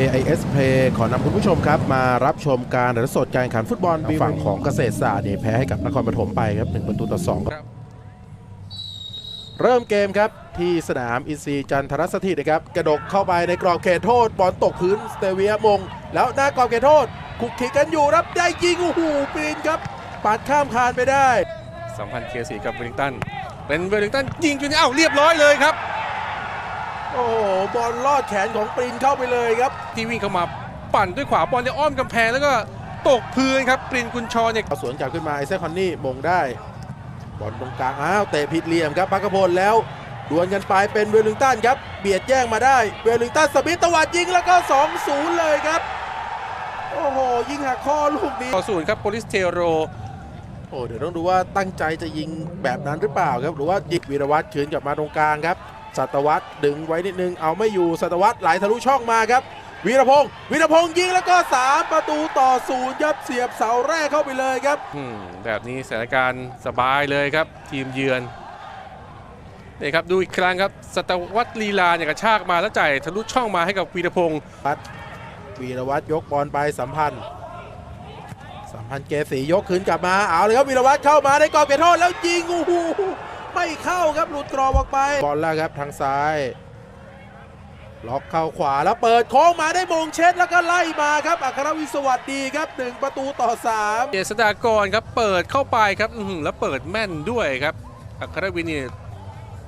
AIS Play ขอนำคุณผู้ชมครับ มารับชมการถ่ายทอดสดการแข่งขันฟุตบอลฝั่งของเกษตรศาสตร์เนี่ยแพ้ให้กับนครปฐมไปครับ1ประตูต่อ2ครับ เริ่มเกมครับที่สนามอินซีจันทรสถิตนะครับกระดกเข้าไปในกรอบเขตโทษ บอลตกพื้นสเตเวียมง แล้วหน้ากรอบเขตโทษคุกคิกกันอยู่รับได้ยิงโอ้โหปรินครับปัดข้ามคานไปได้สัมพันธ์เคียร์สีกับเวลลิงตัน เป็นเวลลิงตันยิงจนเอ้าเรียบร้อยเลยครับ โอ้โหบอลลอดแขนของปรินเข้าไปเลยครับ ที่วิ่งเข้ามาปั่นด้วยขวาบอลจะอ้อมกำแพงแล้วก็ตกพื้นครับปรินกุญชรเนี่ยเอาสวนกลับขึ้นมาไอเซคคอนนี่มงได้ บอลตรงกลางอ้าวเตะผิดเหลี่ยมครับพักกพลแล้วดวลกันไปเป็นเวลลิงตันครับ เบียดแย่งมาได้เวลลิงตันสมิธตวัดยิงแล้วก็2-0เลยครับ โอ้โหยิงหักข้อลูกนี้ต่อศูนย์ครับโปลิสเทโรโอ้เดี๋ยวต้องดูว่าตั้งใจจะยิงแบบนั้นหรือเปล่าครับ หรือว่ายิงวีรวัตรคืนกลับมาตรงกลางครับ สัตวัตรดึงไว้นิดนึง เอาไม่อยู่สัตวัตรไหลทะลุช่องมาครับ วีรพงศ์วีรพงศ์ยิงแล้วก็ 3 ประตูต่อศูนย์ครับเสียบเสาแรกเข้าไปเลยครับอืมแบบนี้สถานการณ์สบายเลยครับ ทีมเยือนนี่ครับดูอีกครั้งครับสตวัตลีลาเนี่ยกระชากมาแล้วจ่ายทะลุช่องมาให้กับวีรพงศ์วีรวัตรยกบอลไปสัมพันธ์ สัมพันธ์เกษียกคืนกลับมาเอาเลยครับวีรวัตรเข้ามาในกรอบเขตโทษแล้วยิงโอ้โหไม่เข้าครับหลุดกรอบออกไป บอลแล้วครับทางซ้าย ล็อกเข้าขวาแล้วเปิดโค้งมาได้มงเช็ดแล้วก็ไล่มาครับ อัครวิศวัสดีครับหนึ่งประตูต่อสามเจษฎากรครับเปิดเข้าไปครับแล้วเปิดแม่นด้วยครับ อัครวินเนี่ย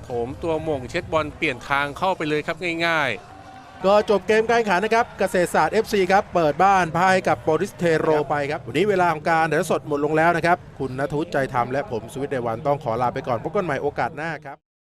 โถมตัวมงเช็ดบอลเปลี่ยนทางเข้าไปเลยครับง่ายๆ ก็จบเกมการแข่งขันนะครับเกษตรศาสตร์ FC ครับเปิดบ้านพ่ายกับโปริสเทโรไปครับ วันนี้เวลาของการเดินสดหมดลงแล้วนะครับ คุณนทุชใจธรรมและผมสุวิทย์เดวันต้องขอลาไปก่อนพบกันใหม่โอกาสหน้าครับ